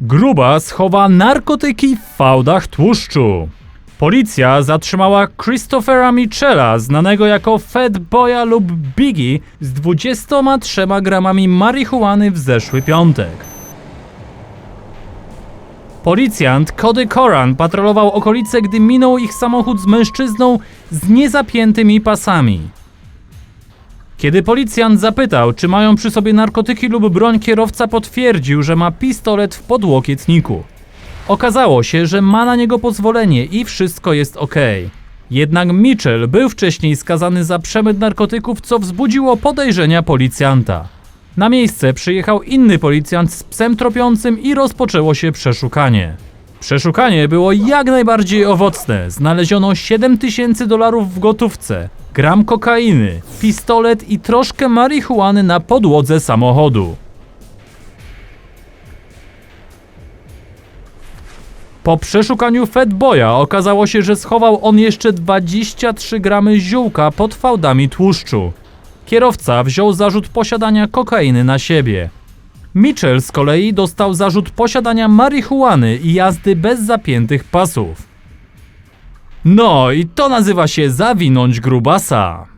Gruba schowa narkotyki w fałdach tłuszczu. Policja zatrzymała Christophera Michela, znanego jako Fat Boya lub Biggie, z 23 gramami marihuany w zeszły piątek. Policjant Cody Coran patrolował okolice, gdy minął ich samochód z mężczyzną z niezapiętymi pasami. Kiedy policjant zapytał, czy mają przy sobie narkotyki lub broń, kierowca potwierdził, że ma pistolet w podłokietniku. Okazało się, że ma na niego pozwolenie i wszystko jest ok. Jednak Mitchell był wcześniej skazany za przemyt narkotyków, co wzbudziło podejrzenia policjanta. Na miejsce przyjechał inny policjant z psem tropiącym i rozpoczęło się przeszukanie. Przeszukanie było jak najbardziej owocne. Znaleziono 7 tysięcy dolarów w gotówce, gram kokainy, pistolet i troszkę marihuany na podłodze samochodu. Po przeszukaniu Fatboya okazało się, że schował on jeszcze 23 gramy ziółka pod fałdami tłuszczu. Kierowca wziął zarzut posiadania kokainy na siebie. Mitchell z kolei dostał zarzut posiadania marihuany i jazdy bez zapiętych pasów. No i to nazywa się zawinąć grubasa.